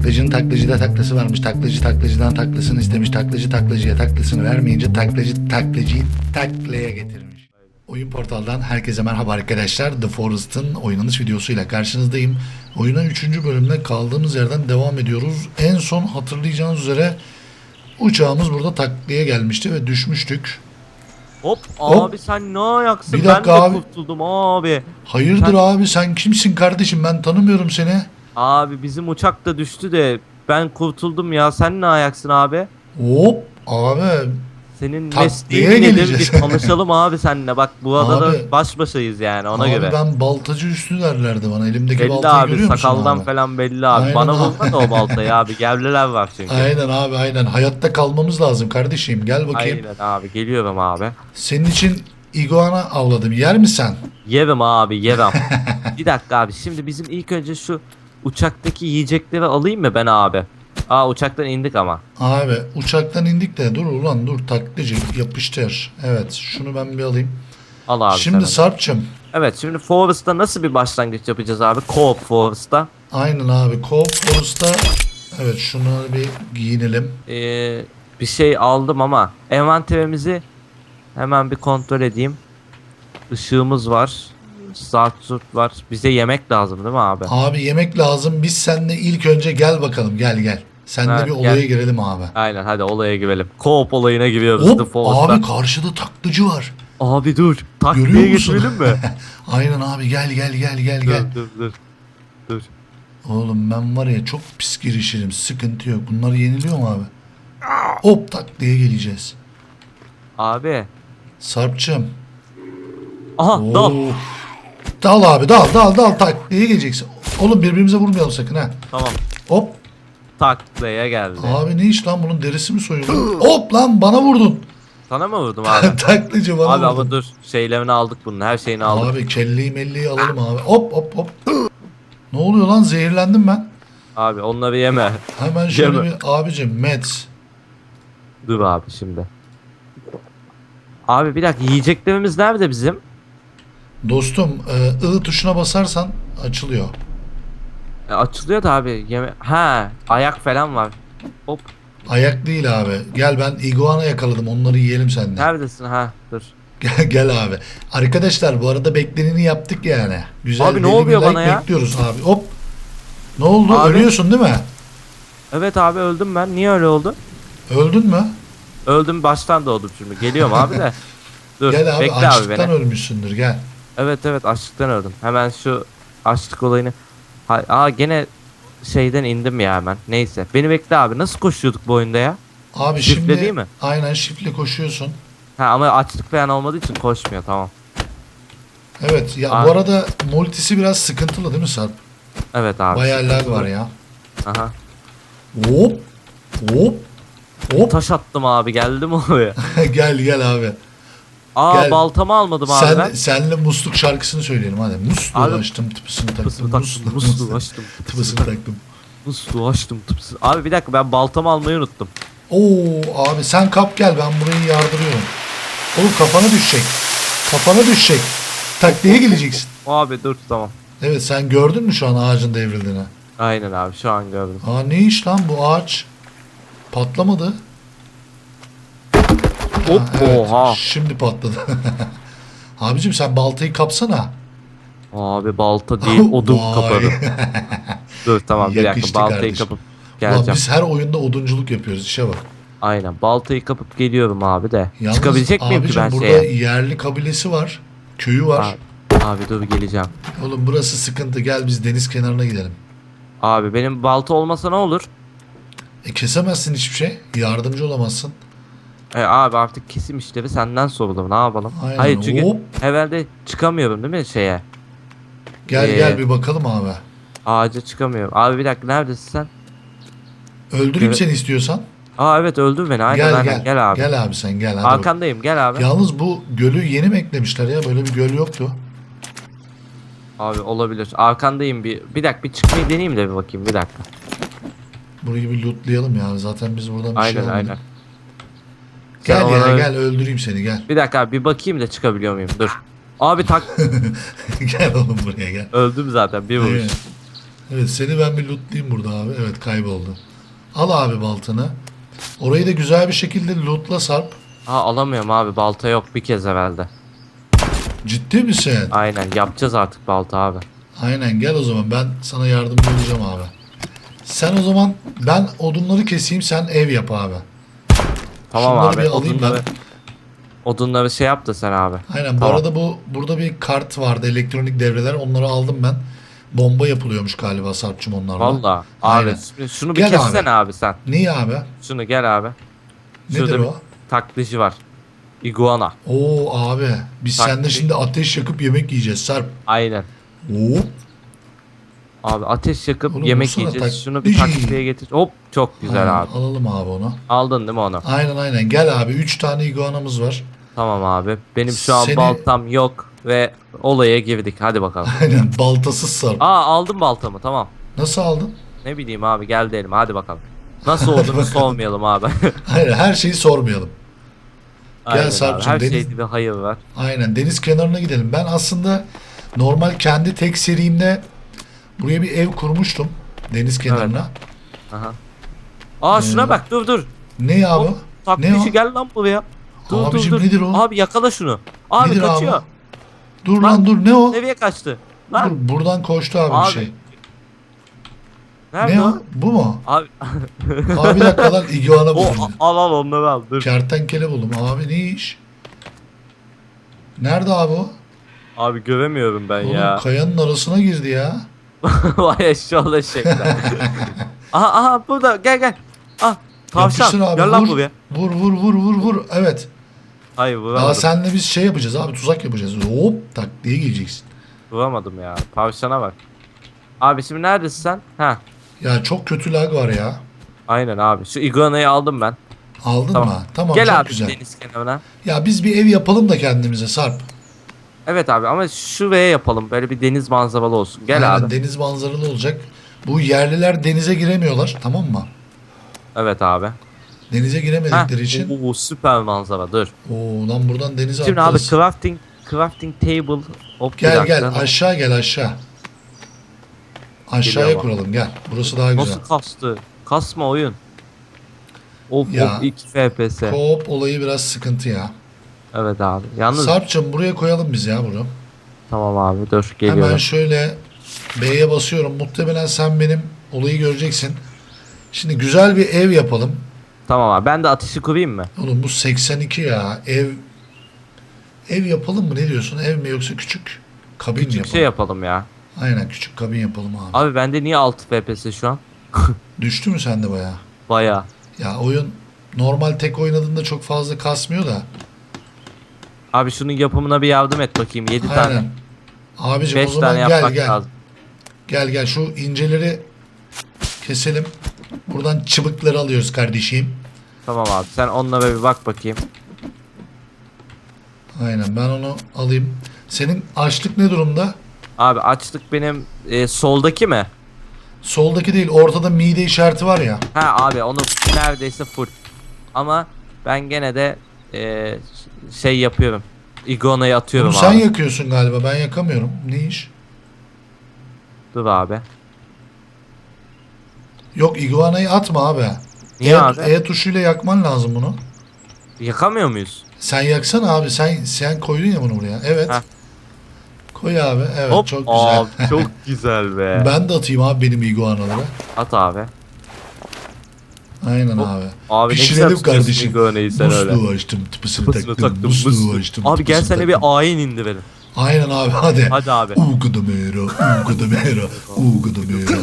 Taklacının taklacıda taklası varmış. Taklacı taklacıdan taklasını istemiş. Taklacı taklacıya taklasını vermeyince taklacı taklacıyı taklaya getirmiş. Oyun portaldan herkese merhaba arkadaşlar. The Forest'ın oynanış videosuyla karşınızdayım. Oyuna 3. bölümde kaldığımız yerden devam ediyoruz. En son hatırlayacağınız üzere uçağımız burada taklaya gelmişti ve düşmüştük. Hop, Hop. abi sen ne ayaksın? Bir dakika ben de abi. kurtuldum abi. Hayırdır Sen- abi sen kimsin kardeşim ben tanımıyorum seni. Abi bizim uçak da düştü de ben kurtuldum ya. Sen ne ayaksın abi? Hop abi Senin Taklaya mesleğin nedir? geleceğiz. Bir tanışalım abi seninle. Bak bu adada Abi- baş başayız yani ona abi göre. ben baltacı üstü derlerdi bana elimdeki Belli baltayı abi görüyor musun sakaldan abi? falan belli abi. Aynen Bana abi. vurma da o baltayı abi. Gevleler var çünkü. Aynen abi aynen hayatta kalmamız lazım kardeşim gel bakayım. Aynen abi geliyorum abi. Senin için iguana avladım yer mi sen? Yerim abi yerim. bir dakika abi şimdi bizim ilk önce şu uçaktaki yiyecekleri alayım mı ben abi? Aa uçaktan indik ama. Abi uçaktan indik de dur ulan dur taklacı yapıştır. Evet şunu ben bir alayım. Al abi Şimdi. Sarp'cığım Evet şimdi Forest'ta nasıl bir başlangıç yapacağız abi? Co-op Forest'ta. aynen abi Co-op Forest'ta evet şunu bir giyinelim. Ee, bir şey aldım ama envanterimizi hemen bir kontrol edeyim. Işığımız var. Zart zurt var. Bize yemek lazım değil mi abi? Abi yemek lazım biz seninle ilk önce gel bakalım gel gel. Seninle Ha, bir gel. olaya girelim abi. Aynen hadi olaya girelim. Co-op olayına giriyoruz. The Hop Forest'ta. abi karşıda taklacı var. Abi dur. Takviye Görüyor musun? getirelim mi? Aynen abi gel gel gel gel gel. dur dur dur. Dur. Oğlum ben var ya çok pis girişirim. Sıkıntı yok. Bunları yeniliyor mu abi? Hop tak diye geleceğiz. Abi. Sarp'cığım. Aha dal. Oo. Dal abi dal dal dal tak diye geleceksin. Oğlum birbirimize vurmayalım sakın ha. Tamam. Hop. Taklaya geldi. Abi ne iş lan bunun derisi mi soyuldu? Hop lan bana vurdun. Sana mı vurdum abi? Taklıcı bana abi vurdun. ama dur. Şeylerini aldık bunun. Her şeyini aldık. Abi kelleyi melleyi alalım abi. Hop hop hop. Ne oluyor lan zehirlendim ben. Abi onları yeme. Hemen şöyle Yeme. bir abicim Mets. Dur abi şimdi. Abi bir dakika yiyeceklerimiz nerede bizim? Dostum e, I tuşuna basarsan açılıyor. E, açılıyor da abi yeme. Ha ayak falan var. Hop. Ayak değil abi. Gel ben iguana yakaladım. Onları yiyelim seninle. Neredesin ha? Dur. Gel, gel abi. Arkadaşlar bu arada bekleneni yaptık yani. Güzel Abi ne oluyor like bana ya? Bekliyoruz abi. Hop. Ne oldu? Abi. Ölüyorsun değil mi? Evet abi öldüm ben. Niye öyle oldu? Öldün mü? Öldüm baştan doğdum şimdi. Geliyorum abi de. Dur Gel abi bekle abi açlıktan beni. ölmüşsündür gel. Evet evet açlıktan öldüm. Hemen şu açlık olayını. Ha, aa gene şeyden indim ya hemen. Neyse. Beni bekle abi. Nasıl koşuyorduk bu oyunda ya? Abi Şifre şimdi değil mi? aynen şifle koşuyorsun. Ha ama açlık falan olmadığı için koşmuyor tamam. Evet ya Abi. bu arada multisi biraz sıkıntılı değil mi Sarp? Evet abi. Bayağı lag var ya. Aha. Hop. Hop. Hop. Taş attım abi geldim oraya. gel gel abi. Aa Gel. baltamı almadım abi Sen, ben. senle musluk şarkısını söyleyelim hadi. Musluğu Abi- açtım tıpısını taktım. Tıpısını taktım, musluğu açtım. Tıpısını taktım. Musluğu açtım tıpısını. Abi bir dakika ben baltamı almayı unuttum. Oo abi sen kap gel ben burayı yardırıyorum. Oğlum kafana düşecek. Kafana düşecek. Takliye geleceksin. Abi dur tamam. Evet sen gördün mü şu an ağacın devrildiğini? Aynen abi şu an gördüm. Aa ne iş lan bu ağaç? Patlamadı. Hop Ha, evet, oha. Şimdi patladı. Abicim sen baltayı kapsana. Abi balta değil odun kaparım. Dur tamam bir dakika baltayı kardeşim. kapıp Ulan geleceğim. biz her oyunda odunculuk yapıyoruz işe bak. Aynen baltayı kapıp geliyorum abi de. Yalnız Çıkabilecek miyim ki ben burada şeye? yerli kabilesi var. Köyü var. Abi, abi dur geleceğim. Oğlum burası sıkıntı gel biz deniz kenarına gidelim. Abi benim balta olmasa ne olur? E kesemezsin hiçbir şey. Yardımcı olamazsın. E, abi artık kesim işleri senden sorulur ne yapalım? Aynen. Hayır çünkü Hop. evvelde çıkamıyorum değil mi şeye? Gel Ee, gel bir bakalım abi. Ağaca çıkamıyorum. Abi bir dakika neredesin sen? Öldüreyim Evet. seni istiyorsan. Aa evet öldür beni aynen gel aynen gel. gel, abi. Gel abi sen gel. Hadi bak. Arkandayım gel abi. Yalnız bu gölü yeni mi eklemişler ya? Böyle bir göl yoktu. Abi olabilir. Arkandayım bir. Bir dakika bir çıkmayı deneyeyim de bir bakayım bir dakika. Burayı bir lootlayalım ya. Zaten biz buradan bir şey Aynen almadık. aynen. Gel Sen ya ona- gel öldüreyim seni gel. Bir dakika abi bir bakayım da çıkabiliyor muyum? Dur. Abi tak gel oğlum buraya gel. öldüm zaten bir vuruş. Evet. Evet seni ben bir lootlayayım burada abi. Evet kayboldu. Al abi baltanı. Orayı da güzel bir şekilde lootla Sarp. Aa alamıyorum abi balta yok bir kez evvelde. Ciddi misin? Aynen yapacağız artık balta abi. Aynen gel o zaman ben sana yardımcı olacağım abi. Sen o zaman ben odunları keseyim sen ev yap abi. Tamam Şunları abi. bir alayım Odunları, odunları şey yap da sen abi. Aynen bu Tamam. arada bu burada bir kart vardı elektronik devreler onları aldım ben. Bomba yapılıyormuş galiba Sarp'cım onlarla. Valla Aynen. abi şunu- şunu bir Gel abi. kessene abi. sen. Niye abi? Şunu gel abi. Nedir Şurada bir o? taklacı var. Iguana. Oo abi biz Taktik. seninle şimdi ateş yakıp yemek yiyeceğiz Sarp. Aynen. Oo. Abi ateş yakıp Oğlum yemek vursana, yiyeceğiz. tak- Şunu bir takviye getir. Hop çok güzel Aynen, abi. Alalım abi onu. Aldın değil mi onu? Aynen aynen gel abi 3 tane iguanamız var. Tamam abi. Benim şu an Seni- baltam yok ve olaya girdik. Hadi bakalım. Aynen baltasız Sarp. Aa aldım baltamı tamam. Nasıl aldın? Ne bileyim abi geldi elime hadi bakalım. Nasıl olduğunu sormayalım abi. Hayır her şeyi sormayalım. Aynen abi, Sarp'cığım, Her deniz- şeyde bir hayır var. Aynen deniz kenarına gidelim. Ben aslında normal kendi tek serimde buraya bir ev kurmuştum. Deniz kenarına. Aha. Aa şuna Ee, bak dur dur. Ne ya bu? Taklacı o? gel lan buraya. Dur Abicim, dur dur. nedir o? Abi yakala şunu. Abi Nedir kaçıyor. abi? Dur Lan, lan dur ne o? Nereye kaçtı? Dur, Lan buradan koştu abi, Abi, bir şey. nerede Ne o? Bu mu? Abi Abi bir dakika lan iguana buldum. al al onları al dur. Kertenkele buldum. Abi ne iş? Nerede abi o? Abi göremiyorum ben Oğlum ya. kayanın arasına girdi ya. Vay eşşoğlu şekler. aha aha burada gel gel. Ah tavşan Yapıştır abi gel lan vur. buraya. Vur vur vur vur vur. Evet. Hayır Daha vuramadım. senle biz şey yapacağız abi tuzak yapacağız. Hop tak diye geleceksin. Vuramadım ya. Tavşana bak. Abi şimdi neredesin sen? Ha. Ya çok kötü lag var ya. Aynen abi. Şu iguanayı aldım ben. Aldın Tamam. mı? Tamam Gel çok abi güzel. deniz kenarına. Ya biz bir ev yapalım da kendimize Sarp. Evet abi ama şuraya yapalım. Böyle bir deniz manzaralı olsun. Gel Aynen, abi. Deniz manzaralı olacak. Bu yerliler denize giremiyorlar tamam mı? Evet abi. Denize Heh. giremedikleri için. Oo, süper manzara dur. Oo lan buradan denize Şimdi abi atlarız. crafting crafting table hop bir Gel gel dakika. aşağı gel aşağı. Aşağıya Geliyor bak. kuralım gel. Burası daha güzel. Nasıl kastı? Kasma oyun. Of Ya. of 2 FPS. Co-op olayı biraz sıkıntı ya. Evet abi. Yalnız Sarp'cığım buraya koyalım biz ya bunu. tamam abi dur geliyorum. Hemen şöyle B'ye basıyorum. Muhtemelen sen benim olayı göreceksin. Şimdi güzel bir ev yapalım. Tamam abi ben de ateşi kurayım mı? Oğlum bu 82 ya. Ev ev yapalım mı? Ne diyorsun? Ev mi yoksa küçük kabin Küçük yapalım? şey yapalım ya. Aynen küçük kabin yapalım abi. Abi bende niye 6 FPS şu an? Düştü mü sende baya? Baya. Ya oyun normal tek oynadığında çok fazla kasmıyor da. Abi şunun yapımına bir yardım et bakayım 7 Aynen. tane. Abicim 5 o zaman tane gel gel. lazım. Gel gel şu inceleri keselim. Buradan çıbıkları alıyoruz kardeşim. Tamam abi sen onlara bir bak bakayım. Aynen ben onu alayım. Senin açlık ne durumda? Abi açlık benim e, soldaki mi? Soldaki değil ortada mide işareti var ya. Ha abi onu neredeyse full. Ama ben gene de e, şey yapıyorum. Iguana'yı atıyorum Bunu sen abi. yakıyorsun galiba ben yakamıyorum. Ne iş? Dur abi. Yok iguanayı atma abi. Niye e, abi? E tuşuyla yakman lazım bunu. Yakamıyor muyuz? Sen yaksana abi sen sen koydun ya bunu buraya. Evet. Heh. Koy abi. Evet Hop. çok güzel. Abi, çok güzel be. ben de atayım abi benim iguanaları. At abi. Aynen Hop. abi. Abi Pişirelim kardeşim. Sen öyle. Musluğu açtım, tıpısını Tıpısını taktım, taktım, musluğu musluğu. açtım, Abi gel tıpısını sana bir taktım. ayin indirelim. Aynen abi hadi. Hadi abi. Ugadamera, ugadamera, ugadamera,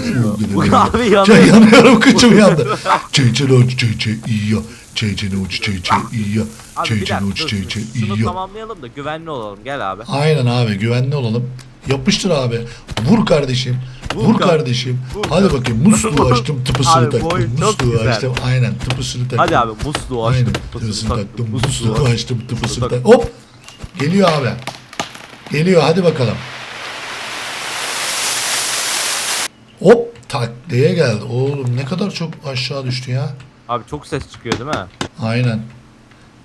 ugadamera. abi Çay yanıyor. yanıyorum kıçım yandı. Çay çay uç çay çay iya. Çay çay uç çay çay iya. Abi Çay bir çay dakika uç dur, çay çay Şunu iya. tamamlayalım da güvenli olalım gel abi. Aynen abi güvenli olalım. Yapıştır abi. Vur kardeşim. Vur Vur, kar- kardeşim. vur Hadi bakayım musluğu açtım tıpısını Abi taktım. Musluğu açtım. Aynen tıpısını taktım. Hadi abi musluğu Aynen açtım. tıpısını taktım. Musluğu Musluğu açtım. tıpısını taktım. Hop. Geliyor abi. Geliyor hadi bakalım. Hop tak diye geldi. Oğlum ne kadar çok aşağı düştü ya. Abi çok ses çıkıyor değil mi? Aynen.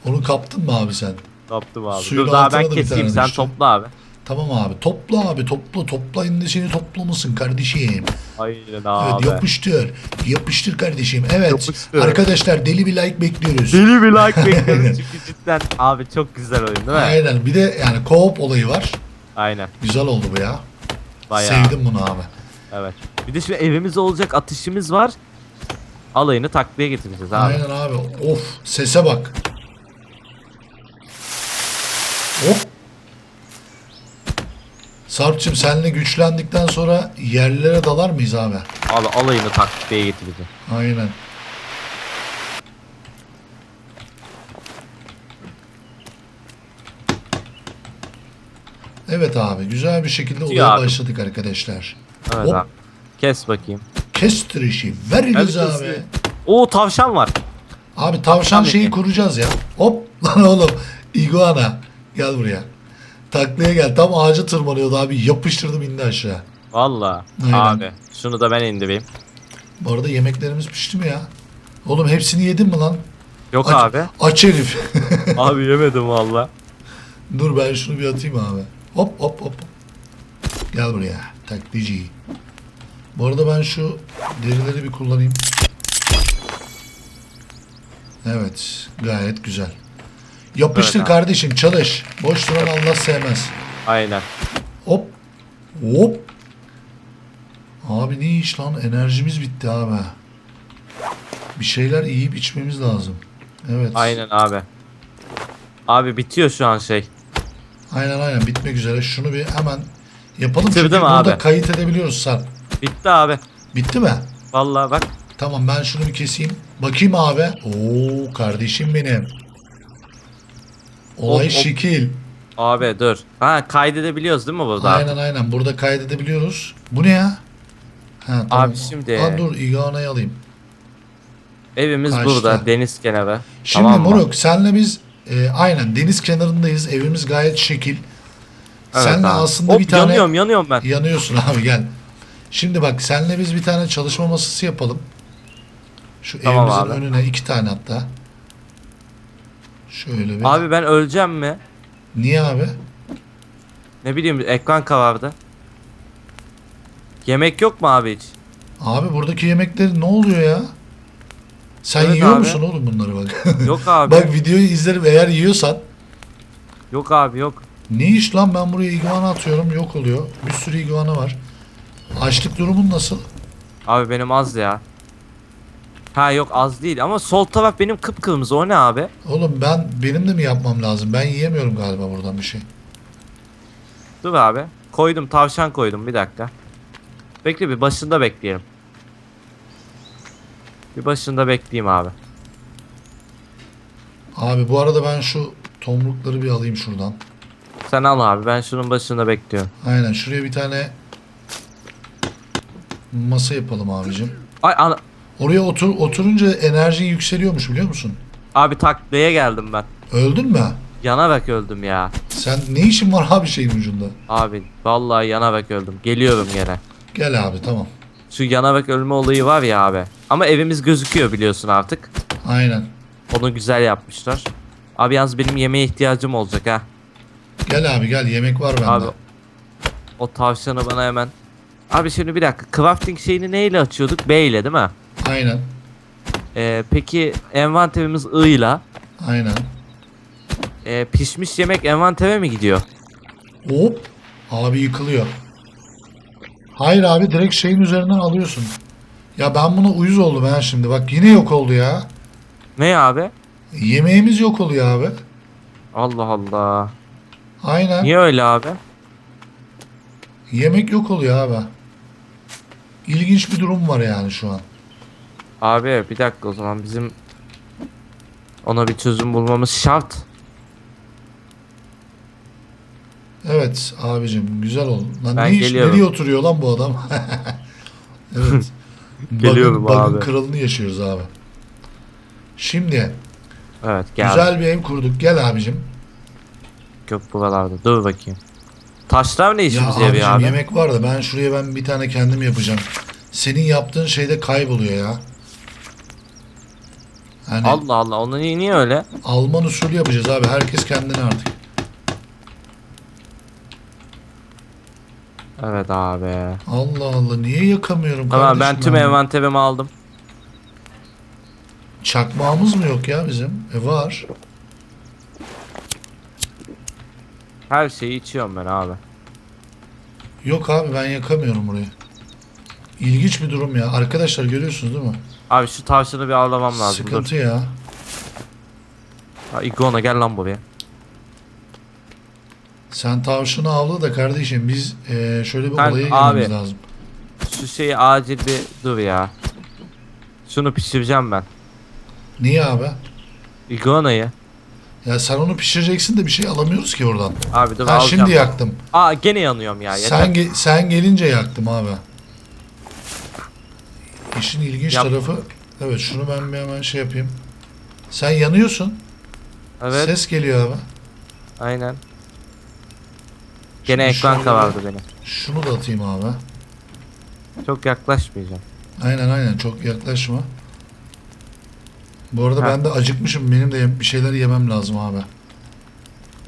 Onu kaptın mı abi sen? Yaptım abi. Suyun Dur daha ben keseyim sen düştü. topla abi. Tamam abi. Topla abi. Topla. Topla indisini toplamışsın kardeşim. Aynen Evet abi. yapıştır. Yapıştır kardeşim. Evet. Yapıştır. Arkadaşlar deli bir like bekliyoruz. Deli bir like bekliyoruz çünkü cidden abi çok güzel oyun değil mi? Aynen. Bir de yani co-op olayı var. Aynen. Güzel oldu bu ya. Bayağı. Sevdim bunu abi. Evet. Bir de şimdi evimiz olacak atışımız var. Alayını takviye getireceğiz abi. Aynen abi. Of sese bak. Hop. Sarp'cığım seninle güçlendikten sonra yerlere dalar mıyız abi? Abi alayını takviye getireceğiz. Aynen. Evet abi güzel bir şekilde olaya abi. başladık arkadaşlar. Evet Hop. abi. Kes bakayım. Kestir işi. Ver kes. abi. Oo tavşan var. Abi tavşan Tabii şeyi ki. kuracağız ya. Hop lan oğlum. Iguana. Gel buraya. Taklaya gel. Tam ağaca tırmanıyordu abi. Yapıştırdım indi aşağı. Valla. Aynen. Abi. Şunu da ben indireyim. Bu arada yemeklerimiz pişti mi ya? Oğlum hepsini yedin mi lan? Yok Aç- abi. Aç herif. abi yemedim valla. Dur ben şunu bir atayım abi. Hop hop hop. Gel buraya. Taklici. Bu arada ben şu derileri bir kullanayım. Evet. Gayet güzel. Yapıştır Evet abi. kardeşim çalış. Boş duran Allah sevmez. Aynen. Hop. Hop. Abi ne iş lan? Enerjimiz bitti abi. Bir şeyler yiyip içmemiz lazım. Evet. Aynen abi. Abi bitiyor şu an şey. Aynen aynen bitmek üzere. Şunu bir hemen yapalım. Bitirdim Çünkü burada abi. kayıt edebiliyoruz Sarp. Bitti abi. Bitti mi? Valla bak. Tamam ben şunu bir keseyim. Bakayım abi. Oo kardeşim benim. Olay Hop, hop. şekil. Abi dur. Ha kaydedebiliyoruz değil mi burada? Aynen aynen burada kaydedebiliyoruz. Bu ne ya? Ha, tamam. Abi şimdi- Aa, dur iganayı alayım. Evimiz Kaçta? burada deniz kenarı. Şimdi Tamam mı? Moruk senle biz e, aynen deniz kenarındayız. Evimiz gayet şekil. Evet senle abi. aslında Hop, bir tane Yanıyorum yanıyorum ben. yanıyorsun abi gel. Şimdi bak senle biz bir tane çalışma masası yapalım. Şu Tamam evimizin abi. önüne iki tane hatta. Şöyle bir. Abi ben öleceğim mi? Niye abi? Ne bileyim ekran kavardı. Yemek yok mu abi hiç? Abi buradaki yemekler ne oluyor ya? Sen Evet yiyor abi. musun oğlum bunları bak? Yok abi. bak videoyu izlerim eğer yiyorsan. Yok abi yok. Ne iş lan ben buraya iguana atıyorum yok oluyor. Bir sürü iguana var. Açlık durumun nasıl? Abi benim az ya. Ha yok az değil ama sol taraf benim kıpkırmızı o ne abi? Oğlum ben benim de mi yapmam lazım? Ben yiyemiyorum galiba buradan bir şey. Dur abi. Koydum tavşan koydum bir dakika. Bekle bir başında bekleyelim. Bir başında bekleyeyim abi. Abi bu arada ben şu tomrukları bir alayım şuradan. Sen al abi ben şunun başında bekliyorum. Aynen şuraya bir tane masa yapalım abicim. Ay ana Oraya otur oturunca enerjin yükseliyormuş biliyor musun? abi taklaya geldim ben. Öldün mü? Yanarak öldüm ya. Sen ne işin var abi şeyin ucunda? Abi vallahi yanarak öldüm. Geliyorum gene. Gel abi tamam. Şu yanarak ölme olayı var ya abi. Ama evimiz gözüküyor biliyorsun artık. Aynen. Onu güzel yapmışlar. Abi yalnız benim yemeğe ihtiyacım olacak ha. Gel abi gel yemek var bende. Abi o tavşanı bana hemen. Abi şimdi bir dakika. Crafting şeyini neyle açıyorduk? B ile değil mi? Aynen. Ee, peki envanterimiz ile. Aynen. Ee, pişmiş yemek envantere mi gidiyor? Hop. Abi yıkılıyor. Hayır abi direkt şeyin üzerinden alıyorsun. Ya ben buna uyuz oldum ha şimdi. Bak yine yok oldu ya. Ne abi? Yemeğimiz yok oluyor abi. Allah Allah. Aynen. Niye öyle abi? Yemek yok oluyor abi. İlginç bir durum var yani şu an. Abi bir dakika o zaman bizim ona bir çözüm bulmamız şart. Evet abicim güzel oldu. Lan Ben ne iş, geliyorum. nereye oturuyor lan bu adam? evet. Geliyorum bug'ın, bug'ın abi. kralını yaşıyoruz abi. Şimdi Evet gel. güzel bir ev kurduk. Gel abicim. Gök buralarda. Dur bakayım. Taşlar ne Ya işimize abicim yarıyor abi? yemek var da ben şuraya ben bir tane kendim yapacağım. Senin yaptığın şeyde kayboluyor ya. Hani Allah Allah. Onu niye, niye öyle? Alman usulü yapacağız abi. Herkes kendine artık. Evet abi. Allah Allah niye yakamıyorum Tamam ben tüm ya? envanterimi aldım. Çakmağımız mı yok ya bizim? E var. Her şeyi içiyorum ben abi. Yok abi ben yakamıyorum burayı. İlginç bir durum ya. Arkadaşlar görüyorsunuz değil mi? Abi şu tavşanı bir avlamam lazım. Dur. Sıkıntı ya. Ha, iguana gel lan buraya. Sen tavşanı avla da kardeşim biz eee, şöyle bir Ben- olaya girmemiz abi. lazım. Şu şeyi acil bir dur ya. Şunu pişireceğim ben. Niye abi? Iguana'yı. Ya sen onu pişireceksin de bir şey alamıyoruz ki oradan. Abi dur Ha alacağım. şimdi yaktım. Aa gene yanıyorum ya. Yeter. Sen ge- sen gelince yaktım abi. İşin ilginç Yap. tarafı evet şunu ben bir hemen şey yapayım. Sen yanıyorsun. Evet Ses geliyor abi. aynen. Gene Şimdi ekran şöyle kavardı beni. Şunu da atayım abi. Çok yaklaşmayacağım. Aynen aynen çok yaklaşma. Bu arada Ha. ben de acıkmışım. Benim de bir şeyler yemem lazım abi.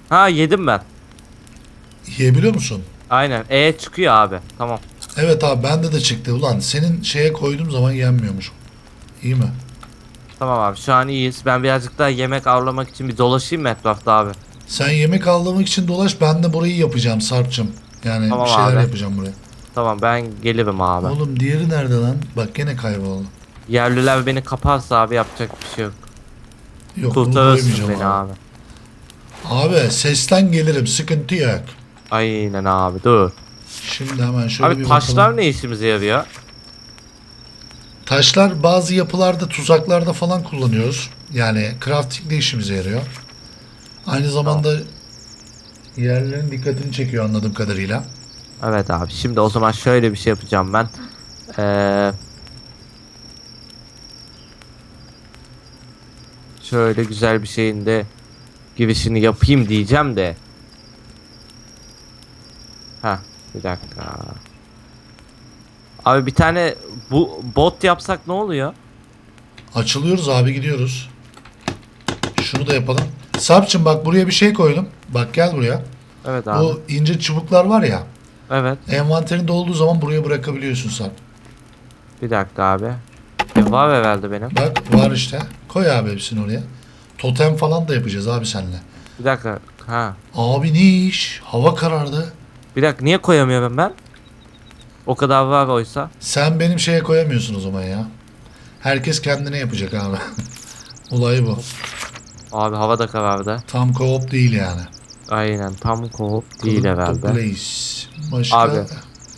Ha yedim ben. Yiyebiliyor musun? Aynen. E çıkıyor abi. Tamam. Evet abi bende de çıktı. Ulan senin şeye koyduğum zaman yenmiyormuş. İyi mi? Tamam abi şu an iyiyiz. Ben birazcık daha yemek avlamak için bir dolaşayım mı etrafta abi? Sen yemek avlamak için dolaş. Ben de burayı yapacağım Sarp'cım. Yani Tamam bir şeyler abi. yapacağım buraya. Tamam ben gelirim abi. Oğlum diğeri nerede lan? Bak gene kayboldu. Yerliler beni kaparsa abi yapacak bir şey yok. Yok bunu Kurtarırsın koymayacağım beni abi. abi. Abi sesten gelirim. Sıkıntı yok. Aynen abi dur. Şimdi hemen şöyle abi bir taşlar bakalım. ne işimize yarıyor? Taşlar bazı yapılarda, tuzaklarda falan kullanıyoruz. Yani crafting'de işimize yarıyor. Aynı zamanda yerlerin dikkatini çekiyor anladığım kadarıyla. Evet abi şimdi o zaman şöyle bir şey yapacağım ben. Ee, şöyle güzel bir şeyin de girişini yapayım diyeceğim de. Ha bir dakika. Abi bir tane bu bot yapsak ne oluyor? Açılıyoruz abi gidiyoruz. Şunu da yapalım. Sarp'cığım bak buraya bir şey koydum. Bak gel buraya. Evet abi. Bu ince çubuklar var ya. Evet. Envanterin dolduğu zaman buraya bırakabiliyorsun Sarp. Bir dakika abi. E, var herhalde benim. Bak var işte. Koy abi hepsini oraya. Totem falan da yapacağız abi seninle. Bir dakika. Ha. Abi ne iş? Hava karardı. Bir dakika niye koyamıyorum ben? O kadar var oysa. Sen benim şeye koyamıyorsun o zaman ya. Herkes kendine yapacak abi. Olay bu. Abi hava da karardı. Tam co-op değil yani. Aynen tam koop değil of herhalde. Place. Başka? Abi.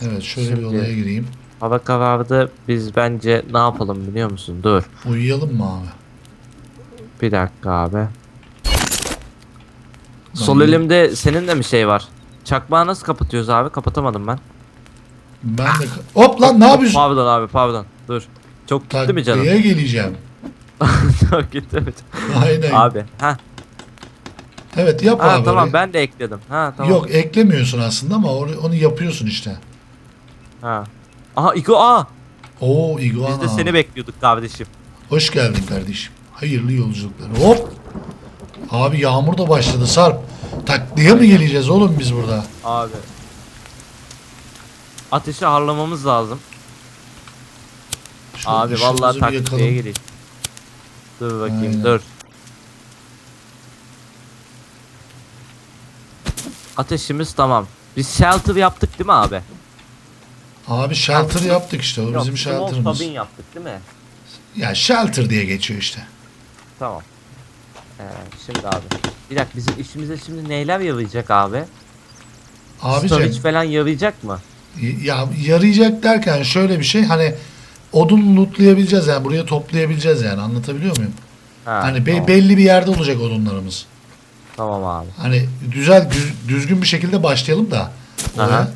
Evet şöyle bir Şimdi- olaya gireyim. Hava karardı. Biz bence ne yapalım biliyor musun? Dur. Uyuyalım mı abi? Bir dakika abi. Sol elimde senin de mi şey var? Çakmağı nasıl kapatıyoruz abi? Kapatamadım ben. Ben de... Hop lan ne yapıyorsun? Pardon abi pardon. Dur. Çok gitti mi canım? Geleceğim. Çok gitti mi? Aynen. Abi. Ha. Evet yap Ha abi. tamam orayı. ben de ekledim. Ha tamam. Yok eklemiyorsun aslında ama or- onu yapıyorsun işte. Ha. Aha İko aa. Oo iguana. Biz de seni bekliyorduk kardeşim. Hoş geldin kardeşim. Hayırlı yolculuklar. Hop. Abi yağmur da başladı Sarp. Taklaya mı geleceğiz oğlum biz burada? Abi. Ateşi harlamamız lazım. Şu Abi ışığımızı vallahi bir taklaya yakalım. geleyim. Dur bakayım Aynen. dur. Ateşimiz tamam. Biz shelter yaptık değil mi abi? Abi shelter yaptık işte. O bizim small shelter'ımız. cabin yaptık değil mi? Ya shelter diye geçiyor işte. Tamam. Ee, şimdi abi. Bir dakika bizim işimize şimdi neyler yarayacak abi? Storage Abicim falan yarayacak mı? ya yarayacak derken şöyle bir şey hani odun lootlayabileceğiz yani buraya toplayabileceğiz yani anlatabiliyor muyum? Ha, Hani be- tamam. belli bir yerde olacak odunlarımız. tamam abi. Hani güzel düz- düzgün bir şekilde başlayalım da olaya. Aha.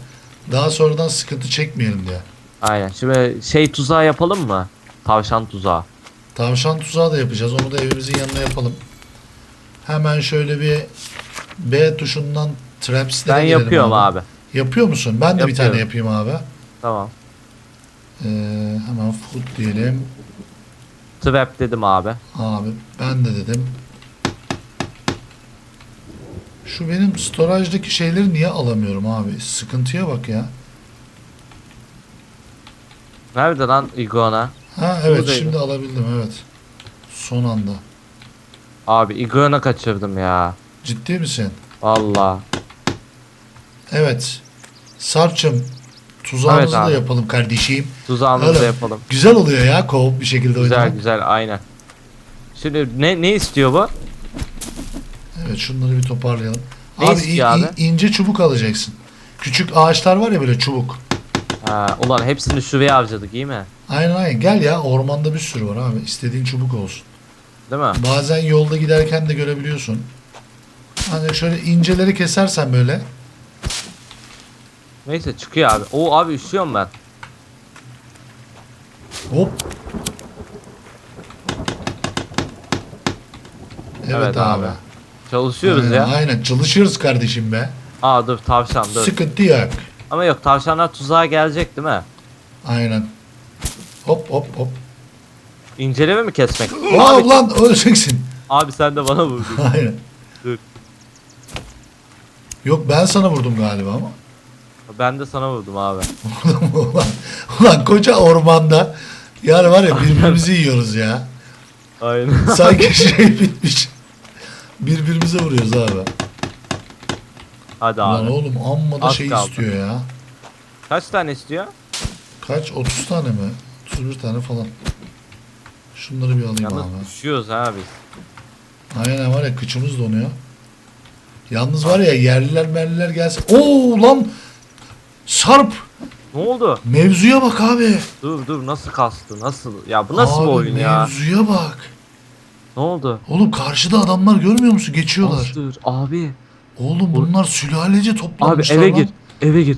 daha sonradan sıkıntı çekmeyelim diye. Aynen. Şimdi şey tuzağı yapalım mı? Tavşan tuzağı. Tavşan tuzağı da yapacağız. Onu da evimizin yanına yapalım. Hemen şöyle bir B tuşundan traps'lere Ben girelim yapıyorum abi. Yapıyor musun? Ben de bir tane yapayım abi. Tamam. Ee, hemen food diyelim. Trap dedim abi. Abi ben de dedim. Şu benim storage'daki şeyleri niye alamıyorum abi? Sıkıntıya bak ya. Nerede lan iguana? Ha evet Buradaydı. şimdi alabildim evet. Son anda. Abi iguana kaçırdım ya. Ciddi misin? Valla. Evet. Sarp'cığım tuzağımızı Evet da abi. yapalım kardeşim. Tuzağımızı da yapalım. Güzel oluyor ya co bir şekilde Güzel oynamak. güzel aynen. Şimdi ne ne istiyor bu? Evet şunları bir toparlayalım. Ne abi, istiyor in- abi? in- ince çubuk alacaksın. Küçük ağaçlar var ya böyle çubuk. Ha, ulan hepsini şuraya harcadık iyi mi? Aynen aynen gel ya ormanda bir sürü var abi. İstediğin çubuk olsun. Değil mi? Bazen yolda giderken de görebiliyorsun. Hani şöyle inceleri kesersen böyle. Neyse çıkıyor abi. Oo abi üşüyorum ben. Hop. Evet, Evet abi. abi. Çalışıyoruz aynen, ya. Aynen çalışıyoruz kardeşim be. Aa dur tavşan dur. Sıkıntı yok. Ama yok tavşanlar tuzağa gelecek değil mi? Aynen. Hop hop hop. İnceleme mi kesmek? Aa abi, lan öleceksin. abi sen de bana vurdun. Aynen. Dur. Yok ben sana vurdum galiba ama. ben de sana vurdum abi. ulan, ulan koca ormanda yani var ya birbirimizi yiyoruz ya. Aynen. Sanki şey bitmiş. Birbirimize vuruyoruz abi. Hadi Lan abi. oğlum amma da Az şey kaldı. istiyor ya. Kaç tane istiyor? Kaç? 30 tane mi? 31 tane falan. Şunları bir alayım Yalnız abi. üşüyoruz ha biz. Aynen var ya kıçımız donuyor. Yalnız var ya yerliler merliler gelsin. Oo lan! Sarp! Ne oldu? Mevzuya bak abi. Dur dur nasıl kastı? Nasıl? Ya bu nasıl abi, bir oyun ya? Mevzuya bak. Ne oldu? Oğlum karşıda adamlar görmüyor musun? Geçiyorlar. Bastır. Abi. Oğlum bunlar sülalece Abi toplanmışlar eve lan. gir. Eve gir.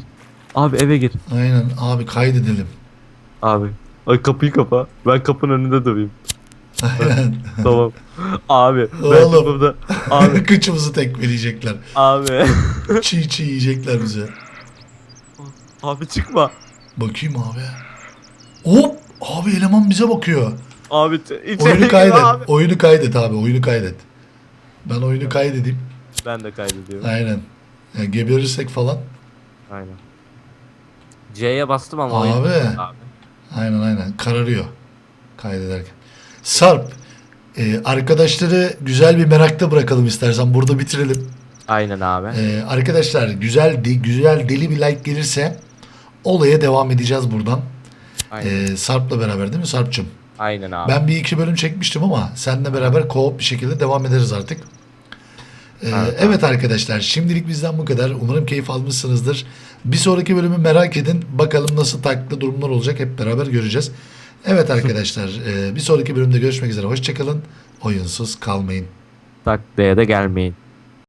Abi eve gir. Aynen abi kaydedelim. Abi. Ay kapıyı kapa. Ben kapının önünde durayım. Aynen. tamam. Abi. Ben Oğlum. burada. Abi. Kıçımızı tekmeleyecekler. abi. Çiğ çiğ yiyecekler bize. abi çıkma. Bakayım abi. Hop! Abi eleman bize bakıyor. Abi içeri Oyunu gir kaydet. abi. Oyunu kaydet abi. Oyunu kaydet. Ben oyunu kaydedeyim. Ben de kaydediyorum. Aynen. Yani geberirsek falan. Aynen. C'ye bastım ama Abi. oyun. Abi. Aynen aynen. Kararıyor. Kaydederken. Sarp. e, arkadaşları güzel bir merakta bırakalım istersen. Burada bitirelim. Aynen abi. E, arkadaşlar güzel de, güzel deli bir like gelirse olaya devam edeceğiz buradan. Aynen. E, Sarp'la beraber değil mi Sarp'cığım? Aynen abi. Ben bir iki bölüm çekmiştim ama seninle beraber co-op bir şekilde devam ederiz artık. Evet, evet arkadaşlar şimdilik bizden bu kadar. Umarım keyif almışsınızdır. Bir sonraki bölümü merak edin. Bakalım nasıl taklı durumlar olacak hep beraber göreceğiz. Evet arkadaşlar e, bir sonraki bölümde görüşmek üzere. Hoşçakalın. Oyunsuz kalmayın. Taklaya da gelmeyin.